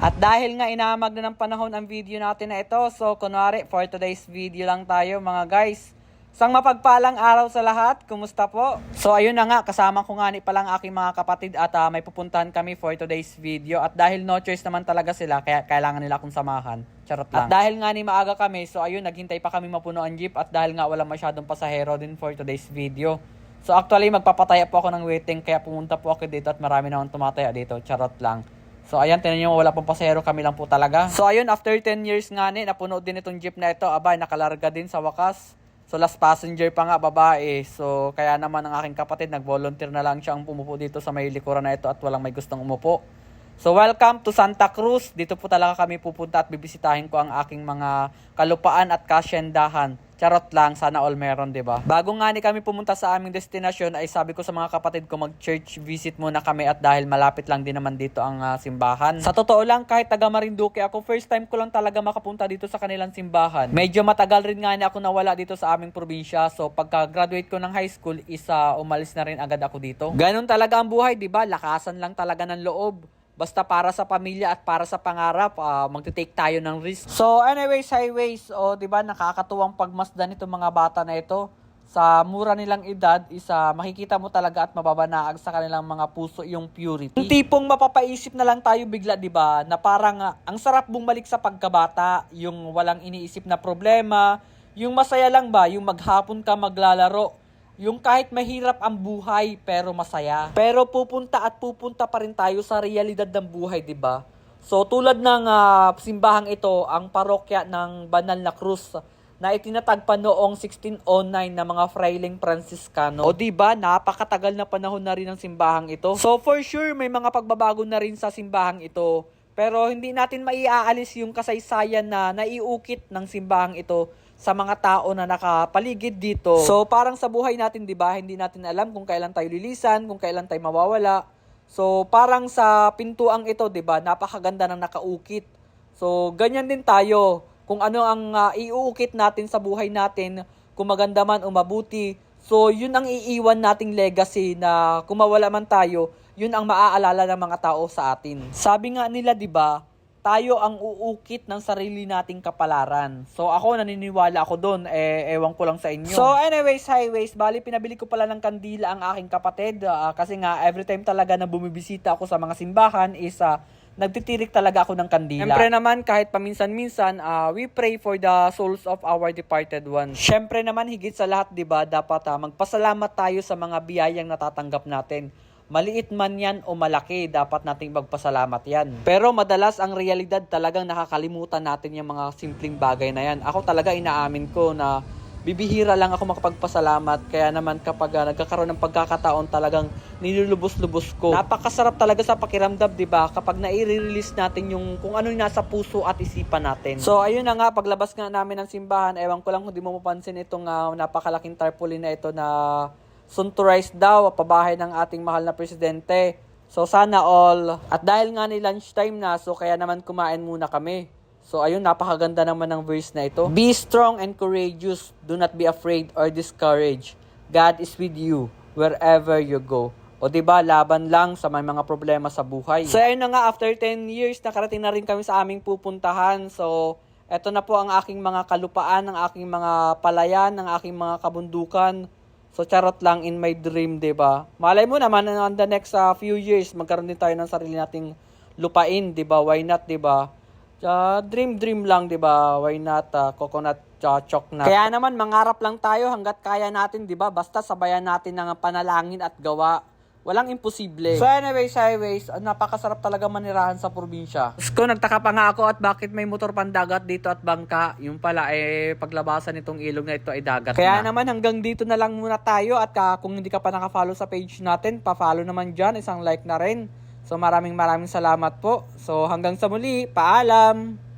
At dahil nga inamag na ng panahon ang video natin na ito, so kunwari for today's video lang tayo mga guys. Sang mapagpalang araw sa lahat, kumusta po? So ayun na nga, kasama ko nga ni palang aking mga kapatid at ah, may pupuntahan kami for today's video. At dahil no choice naman talaga sila, kaya kailangan nila akong samahan. Charot lang. At dahil nga ni maaga kami, so ayun, naghintay pa kami mapuno ang jeep at dahil nga walang masyadong pasahero din for today's video. So actually, magpapataya po ako ng waiting kaya pumunta po ako dito at marami na akong tumataya dito. Charot lang. So ayan, tinan nyo, wala pong pasahero, kami lang po talaga. So ayun, after 10 years nga ni, napuno din itong jeep na ito. Abay, nakalarga din sa wakas. So last passenger pa nga, babae. So kaya naman ang aking kapatid, nag-volunteer na lang siyang pumupo dito sa may likuran na ito at walang may gustong umupo. So welcome to Santa Cruz. Dito po talaga kami pupunta at bibisitahin ko ang aking mga kalupaan at kasyendahan. Charot lang, sana all meron, 'di ba? Bago nga ni kami pumunta sa aming destinasyon ay sabi ko sa mga kapatid ko mag-church visit muna kami at dahil malapit lang din naman dito ang ah, simbahan. Sa totoo lang, kahit taga Marinduque ako, first time ko lang talaga makapunta dito sa kanilang simbahan. Medyo matagal rin nga ni ako nawala dito sa aming probinsya. So pagka-graduate ko ng high school, isa umalis na rin agad ako dito. Ganon talaga ang buhay, 'di ba? Lakasan lang talaga ng loob. Basta para sa pamilya at para sa pangarap, ah, magte-take tayo ng risk. So anyways, highways, o 'di ba nakakatuwang pagmasdan itong mga bata na ito. Sa mura nilang edad, isa makikita mo talaga at mababanaag sa kanilang mga puso yung purity. Yung tipong mapapaisip na lang tayo bigla, 'di ba? Na parang ah, ang sarap bumalik sa pagkabata, yung walang iniisip na problema, yung masaya lang ba, yung maghapon ka maglalaro, yung kahit mahirap ang buhay pero masaya. Pero pupunta at pupunta pa rin tayo sa realidad ng buhay, 'di ba? So tulad ng ah, simbahang ito, ang parokya ng Banal na Cruz na itinatag pa noong 1609 ng mga Frailing Franciscano. O 'di ba, napakatagal na panahon na rin ang simbahang ito. So for sure may mga pagbabago na rin sa simbahang ito. Pero hindi natin maiaalis yung kasaysayan na naiukit ng simbahang ito sa mga tao na nakapaligid dito. So parang sa buhay natin, 'di ba, hindi natin alam kung kailan tayo lilisan, kung kailan tayo mawawala. So parang sa pintuang ito, 'di ba, napakaganda ng nakaukit. So ganyan din tayo. Kung ano ang ah, iuukit natin sa buhay natin, kung maganda man o mabuti. So yun ang iiwan nating legacy na kung mawala man tayo, yun ang maaalala ng mga tao sa atin. Sabi nga nila, 'di ba, tayo ang uukit ng sarili nating kapalaran. So ako naniniwala ako doon, eh ewan ko lang sa inyo. So anyways, highways, bali pinabili ko pala ng kandila ang aking kapatid ah, kasi nga every time talaga na bumibisita ako sa mga simbahan is ah, nagtitirik talaga ako ng kandila. Siyempre naman kahit paminsan-minsan, ah, we pray for the souls of our departed ones. Siyempre naman higit sa lahat, 'di ba, dapat ah, magpasalamat tayo sa mga biyayang natatanggap natin. Maliit man yan o malaki, dapat nating magpasalamat yan. Pero madalas ang realidad talagang nakakalimutan natin yung mga simpleng bagay na yan. Ako talaga inaamin ko na bibihira lang ako makapagpasalamat. Kaya naman kapag ah, nagkakaroon ng pagkakataon talagang nilulubos-lubos ko. Napakasarap talaga sa pakiramdam, di ba? Kapag nai-release natin yung kung ano yung nasa puso at isipan natin. So ayun na nga, paglabas nga namin ng simbahan, ewan ko lang kung di mo mapansin itong ah, napakalaking tarpaulin na ito na sunturized daw pabahay ng ating mahal na presidente. So sana all. At dahil nga ni lunchtime na, so kaya naman kumain muna kami. So ayun, napakaganda naman ng verse na ito. Be strong and courageous. Do not be afraid or discouraged. God is with you wherever you go. O ba laban lang sa may mga problema sa buhay. So ayun na nga, after 10 years, nakarating na rin kami sa aming pupuntahan. So, eto na po ang aking mga kalupaan, ang aking mga palayan, ang aking mga kabundukan. So charot lang in my dream, 'di ba? Malay mo naman on the next uh, few years magkaroon din tayo ng sarili nating lupain, 'di ba? Why not, 'di ba? Uh, dream dream lang, 'di ba? Why not uh, coconut uh, chocolate? Kaya naman mangarap lang tayo hangga't kaya natin, 'di ba? Basta sabayan natin ng panalangin at gawa. Walang imposible. So anyways, highways, ah, napakasarap talaga manirahan sa probinsya. Ko nagtaka pa nga ako at bakit may motor pandagat dito at bangka. Yung pala eh paglabasan nitong ilog na ito ay dagat Kaya naman hanggang dito na lang muna tayo at ah, kung hindi ka pa naka-follow sa page natin, pa-follow naman dyan, isang like na rin. So maraming maraming salamat po. So hanggang sa muli, paalam!